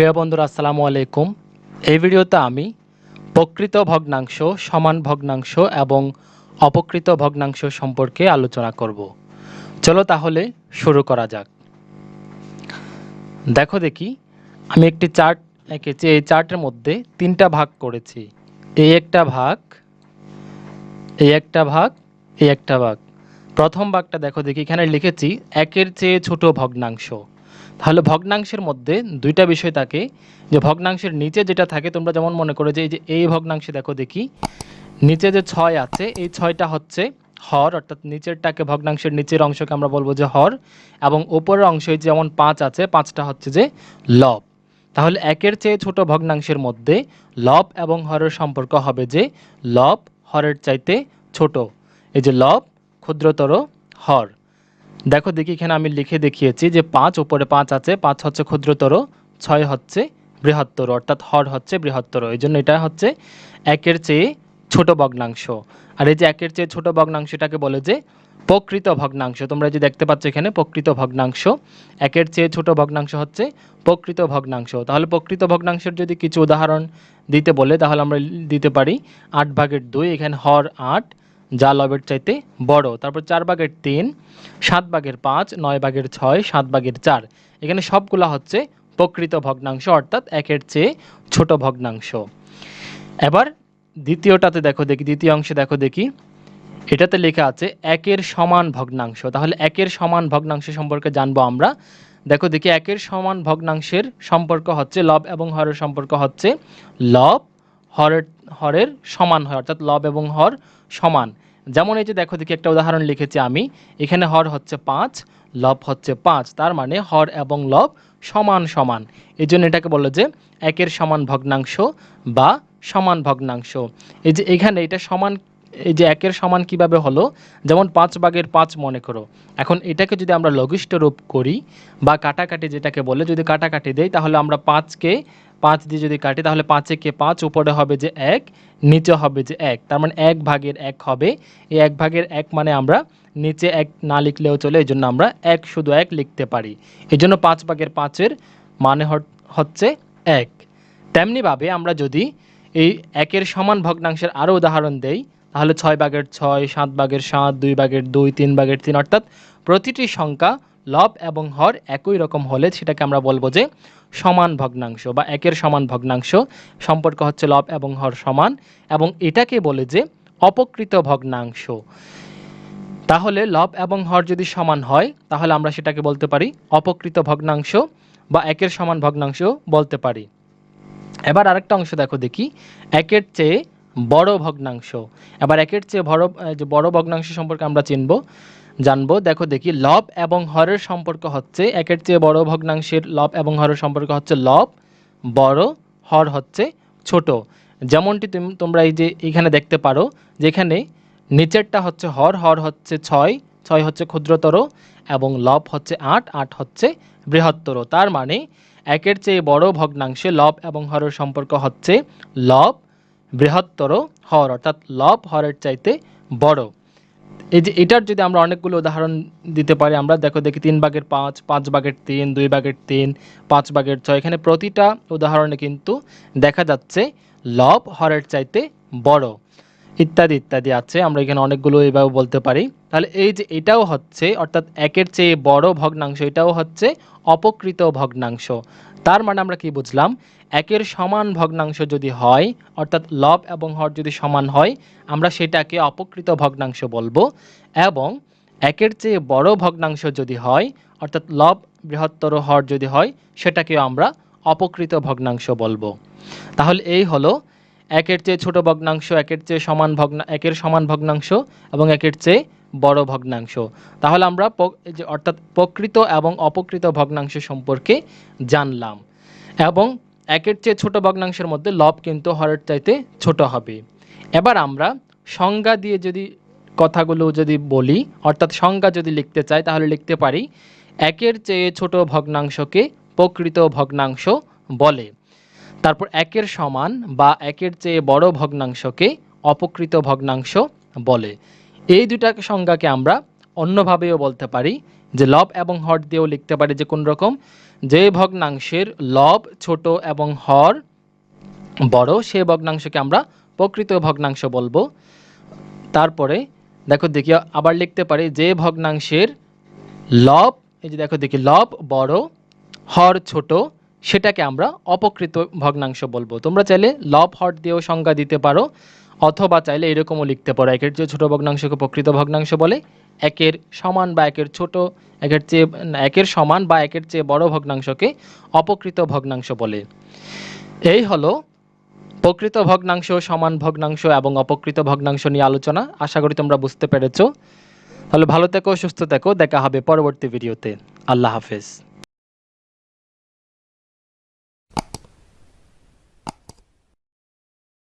প্রিয় বন্ধুরা, আসসালামু আলাইকুম। এই ভিডিওতে আমি প্রকৃত ভগ্নাংশ, সমান ভগ্নাংশ এবং অপকৃত ভগ্নাংশ সম্পর্কে আলোচনা করব। চলো তাহলে শুরু করা যাক। দেখো দেখি, আমি একটি চার্ট এঁকেছি। এই চার্টের মধ্যে তিনটা ভাগ করেছি। এই একটা ভাগ, এই একটা ভাগ, এই একটা ভাগ। প্রথম ভাগটা দেখো দেখি, এখানে লিখেছি, একের চেয়ে ছোট ভগ্নাংশ। তাহলে ভগ্নাংশের মধ্যে দুইটা বিষয় থাকে। যে ভগ্নাংশের নিচে যেটা থাকে, তোমরা যেমন মনে করো যে এই যে এই ভগ্নাংশে দেখো দেখি, নিচে যে ছয় আছে, এই ছয়টা হচ্ছে হর, অর্থাৎ নিচেরটাকে ভগ্নাংশের নিচের অংশকে আমরা বলব যে হর, এবং ওপরের অংশে যেমন পাঁচ আছে, পাঁচটা হচ্ছে যে লব। তাহলে একের চেয়ে ছোট ভগ্নাংশের মধ্যে লব এবং হরের সম্পর্ক হবে যে লব হরের চাইতে ছোট। এই যে লব ক্ষুদ্রতর হর। দেখো দেখি এখানে আমি লিখে দেখিয়েছি যে পাঁচ, উপরে পাঁচ আছে, পাঁচ হচ্ছে ক্ষুদ্রতর, ছয় হচ্ছে বৃহত্তর, অর্থাৎ হর হচ্ছে বৃহত্তর। এই জন্য এটা হচ্ছে একের চেয়ে ছোট ভগ্নাংশ। আর এই যে একের চেয়ে ছোট ভগ্নাংশটাকে বলে যে প্রকৃত ভগ্নাংশ, তোমরা যে দেখতে পাচ্ছ এখানে প্রকৃত ভগ্নাংশ, একের চেয়ে ছোট ভগ্নাংশ হচ্ছে প্রকৃত ভগ্নাংশ। তাহলে প্রকৃত ভগ্নাংশের যদি কিছু উদাহরণ দিতে বলে, তাহলে আমরা দিতে পারি আট ভাগের দুই, এখানে হর আট যা লবের চাইতে বড়। তারপর চার ভাগের তিন, সাত ভাগের পাঁচ, নয় ভাগের ছয়, সাত ভাগের চার। এখানে সবগুলা হচ্ছে প্রকৃত ভগ্নাংশ, অর্থাৎ একের চেয়ে ছোট ভগ্নাংশ। এবার দ্বিতীয়টাতে দেখো দেখি, দ্বিতীয় অংশে দেখো দেখি। এটাতে লেখা আছে একের সমান ভগ্নাংশ। তাহলে একের সমান ভগ্নাংশ সম্পর্কে জানব আমরা। দেখো দেখি, একের সমান ভগ্নাংশের সম্পর্ক হচ্ছে লব এবং হরের সম্পর্ক হচ্ছে লব। হরের হরের সমান হয়, অর্থাৎ লব এবং হর সমান। যেমন এই যে দেখো, দেখি একটা উদাহরণ লিখেছি আমি। এখানে হর হচ্ছে পাঁচ, লব হচ্ছে পাঁচ। তার মানে হর এবং লব সমান সমান। এই জন্য এটাকে বলল যে একের সমান ভগ্নাংশ বা সমান ভগ্নাংশ। এই যে এখানে এটা সমান, এই যে একের সমান কীভাবে হলো? যেমন পাঁচ ভাগের পাঁচ মনে করো। এখন এটাকে যদি আমরা লঘিষ্ঠ রূপ করি বা কাটাকাটি যেটাকে বলে, যদি কাটাকাটি দেই, তাহলে আমরা পাঁচকে পাঁচ দিয়ে যদি কাটি, তাহলে পাঁচে কে পাঁচ, উপরে হবে যে এক, নিচে হবে যে এক। তার মানে এক ভাগের এক হবে। এই এক ভাগের এক মানে আমরা নিচে এক না লিখলেও চলে, এই জন্য আমরা এক শুধু এক লিখতে পারি। এই জন্য পাঁচ ভাগের পাঁচের মানে হচ্ছে এক। তেমনিভাবে আমরা যদি এই একের সমান ভগ্নাংশের আরও উদাহরণ দেই, তাহলে ছয় ভাগের ছয়, সাত ভাগের সাত, দুই ভাগের দুই, তিন ভাগের তিন, অর্থাৎ প্রতিটি সংখ্যা লব এবং হর একই রকম হলে সেটাকে আমরা বলব যে সমান ভগ্নাংশ বা একের সমান ভগ্নাংশ। সম্পর্ক হচ্ছে লব এবং হর সমান এবং এটাকে বলে যে অপকৃত ভগ্নাংশ। তাহলে লব এবং হর যদি সমান হয়, তাহলে আমরা সেটাকে বলতে পারি অপকৃত ভগ্নাংশ বা একের সমান ভগ্নাংশ বলতে পারি। এবার আরেকটা অংশ দেখো দেখি। একের চেয়ে বড় ভগ্নাংশ। এবার একের চেয়ে বড় যে বড় ভগ্নাংশ সম্পর্কে আমরা চিনব। জানব। দেখো দেখি, লব এবং হরের সম্পর্ক হচ্ছে, একের চেয়ে বড় ভগ্নাংশের লব এবং হরের সম্পর্ক হচ্ছে লব, বড়, হর হচ্ছে ছোট। যেমনটি তুমি, তোমরা এই যে এখানে দেখতে পারো, যেখানে নিচেরটা হচ্ছে হর হর হচ্ছে ছয় ছয় হচ্ছে ক্ষুদ্রতর এবং লব হচ্ছে আট আট হচ্ছে বৃহত্তর। তার মানে একের চেয়ে বড় ভগ্নাংশে লব এবং হরের সম্পর্ক হচ্ছে লব, বৃহত্তর, হর। অর্থাৎ লব হরের চাইতে বড়। এই যে এটার যদি আমরা অনেকগুলো উদাহরণ দিতে পারি, আমরা দেখো দেখি তিন বাগের পাঁচ পাঁচ বাগের তিন, দুই বাগের তিন, পাঁচ বাগের ছয়, এখানে প্রতিটা উদাহরণে কিন্তু দেখা যাচ্ছে, লব হরের চাইতে বড়। ইত্যাদি ইত্যাদি আছে, আমরা এখানে অনেকগুলো এইভাবে বলতে পারি। তাহলে এই যে এটাও হচ্ছে, অর্থাৎ একের চেয়ে বড় ভগ্নাংশ, এটাও হচ্ছে অপকৃত ভগ্নাংশ। তার মানে আমরা কি বুঝলাম? একের সমান ভগ্নাংশ যদি হয়, অর্থাৎ লব এবং হর যদি সমান হয়, আমরা সেটাকে অপকৃত ভগ্নাংশ বলব। এবং একের চেয়ে বড় ভগ্নাংশ যদি হয়, অর্থাৎ লব, বৃহত্তর, হর যদি হয়, সেটাকেও আমরা অপকৃত ভগ্নাংশ বলব। তাহলে এই হলো একের চেয়ে ছোট ভগ্নাংশ, একের চেয়ে সমান ভগ্না, একের সমান ভগ্নাংশ এবং একের চেয়ে বড় ভগ্নাংশ। তাহলে আমরা অর্থাৎ প্রকৃত এবং অপকৃত ভগ্নাংশ সম্পর্কে জানলাম। এবং একের চেয়ে ছোট ভগ্নাংশের মধ্যে লব কিন্তু হরের চাইতে ছোট হবে। এবার আমরা সংজ্ঞা দিয়ে যদি কথাগুলো যদি বলি, অর্থাৎ সংজ্ঞা যদি লিখতে চাই, তাহলে লিখতে পারি, একের চেয়ে ছোট ভগ্নাংশকে প্রকৃত ভগ্নাংশ বলে। তারপর একের সমান বা একের চেয়ে বড় ভগ্নাংশকে অপকৃত ভগ্নাংশ বলে। এই দুটা সংজ্ঞাকে আমরা অন্যভাবেও বলতে পারি যে লব এবং হর দিয়েও লিখতে পারি যে কোন রকম। যে ভগ্নাংশের লব ছোট এবং হর বড়, সে ভগ্নাংশকে আমরা প্রকৃত ভগ্নাংশ বলব। তারপরে দেখো দেখি, আবার লিখতে পারি যে ভগ্নাংশের লব, এই যে দেখো দেখি, লব বড়, হর ছোট সেটাকে আমরা অপকৃত ভগ্নাংশ বলব। তোমরা চাইলে লব হট দিয়েও সংজ্ঞা দিতে পারো, অথবা চাইলে এরকমও লিখতে পারো। একের চেয়ে ছোট ভগ্নাংশকে প্রকৃত ভগ্নাংশ বলে, একের সমান বা একের ছোট, একের চেয়ে একের সমান বা একের চেয়ে বড় ভগ্নাংশকে অপকৃত ভগ্নাংশ বলে। এই হলো প্রকৃত ভগ্নাংশ, সমান ভগ্নাংশ এবং অপকৃত ভগ্নাংশ নিয়ে আলোচনা। আশা করি তোমরা বুঝতে পেরেছ। তাহলে ভালো থেকো, সুস্থ থেকো। দেখা হবে পরবর্তী ভিডিওতে। আল্লাহ হাফেজ।